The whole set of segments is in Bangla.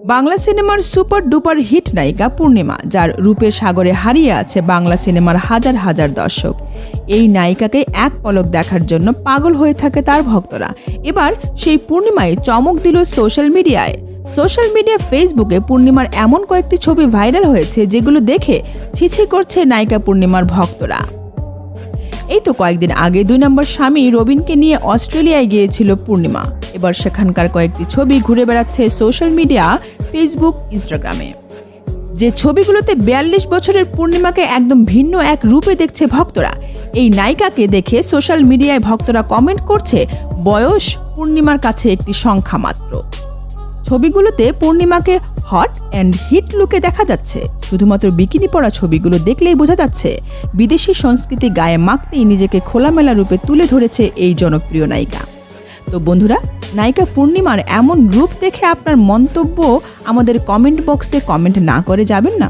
বাংলা সিনেমার সুপার ডুপার হিট নায়িকা পূর্ণিমা, যার রূপের সাগরে হারিয়ে আছে বাংলা সিনেমার হাজার হাজার দর্শক। এই নায়িকাকে এক পলক দেখার জন্য পাগল হয়ে থাকে তার ভক্তরা। এবার সেই পূর্ণিমায় চমক দিল সোশ্যাল মিডিয়ায়। সোশ্যাল মিডিয়া ফেসবুকে পূর্ণিমার এমন কয়েকটি ছবি ভাইরাল হয়েছে, যেগুলো দেখে ছিছি করছে নায়িকা পূর্ণিমার ভক্তরা। এই তো কয়েকদিন আগে দুই নম্বর স্বামী রবিনকে নিয়ে অস্ট্রেলিয়ায় গিয়েছিল পূর্ণিমা। এবার সেখানকার কয়েকটি ছবি ঘুরে বেড়াচ্ছে সোশ্যাল মিডিয়া, ফেসবুক, ইনস্টাগ্রামে। যে ছবিগুলোতে বিয়াল্লিশ বছরের পূর্ণিমাকে একদম ভিন্ন এক রূপে দেখছে ভক্তরা, এই নায়িকাকে দেখে সোশ্যাল মিডিয়ায় ভক্তরা কমেন্ট করছে, বয়স পূর্ণিমার কাছে একটি সংখ্যা মাত্র। ছবিগুলোতে পূর্ণিমাকে হট অ্যান্ড হিট লুকে দেখা যাচ্ছে। শুধুমাত্র বিকিনি পরা ছবিগুলো দেখলেই বোঝা যাচ্ছে, বিদেশি সংস্কৃতি গায়ে মাখতেই নিজেকে খোলামেলা রূপে তুলে ধরেছে এই জনপ্রিয় নায়িকা। তো বন্ধুরা, নায়িকা পূর্ণিমার এমন রূপ দেখে আপনার মন্তব্য আমাদের কমেন্ট বক্সে কমেন্ট না করে যাবেন না।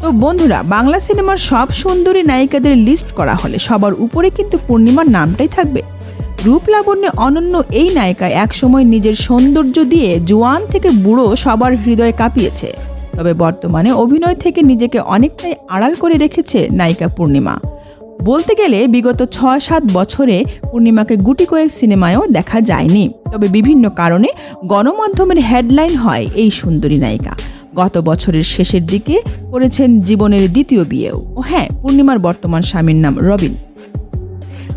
তো বন্ধুরা, বাংলা সিনেমার সব সুন্দরী নায়িকাদের লিস্ট করা হলে সবার উপরে কিন্তু পূর্ণিমার নামটাই থাকবে। রূপলাবণ্যে অনন্য এই নায়িকা একসময় নিজের সৌন্দর্য দিয়ে জোয়ান থেকে বুড়ো সবার হৃদয় কাঁপিয়েছে। তবে বর্তমানে অভিনয় থেকে নিজেকে অনেকটাই আড়াল করে রেখেছে নায়িকা পূর্ণিমা। বলতে গেলে বিগত ছয় সাত বছরে পূর্ণিমাকে গুটি কয়েক সিনেমায়ও দেখা যায়নি। তবে বিভিন্ন কারণে গণমাধ্যমের হেডলাইন হয় এই সুন্দরী নায়িকা। গত বছরের শেষের দিকে করেছেন জীবনের দ্বিতীয় বিয়েও। ও হ্যাঁ পূর্ণিমার বর্তমান স্বামীর নাম রবিন।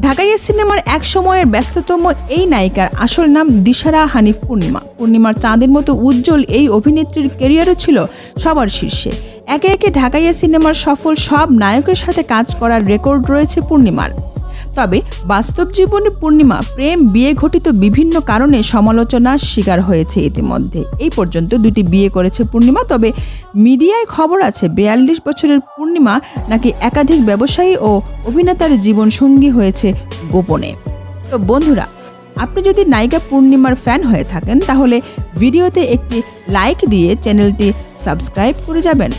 ঢাকাইয়া সিনেমার এক সময়ের ব্যস্ততম এই নায়িকার আসল নাম দিশারা হানিফ পূর্ণিমা। পূর্ণিমার চাঁদের মতো উজ্জ্বল এই অভিনেত্রীর কেরিয়ারও ছিল সবার শীর্ষে। একে একে ঢাকাইয়া সিনেমার সফল সব নায়কের সাথে কাজ করার রেকর্ড রয়েছে পূর্ণিমার। তবে বাস্তব জীবনে পূর্ণিমা, প্রেম, বিয়ে ঘটিত বিভিন্ন কারণে সমালোচনার শিকার হয়েছে ইতিমধ্যে। এই পর্যন্ত দুটি বিয়ে করেছে পূর্ণিমা, তবে মিডিয়ায় খবর আছে বিয়াল্লিশ বছরের পূর্ণিমা নাকি একাধিক ব্যবসায়ী ও অভিনেতার জীবনসঙ্গী হয়েছে গোপনে। তো বন্ধুরা, আপনি যদি নায়িকা পূর্ণিমার ফ্যান হয়ে থাকেন, তাহলে ভিডিওতে একটি লাইক দিয়ে চ্যানেলটি সাবস্ক্রাইব করে যাবেন।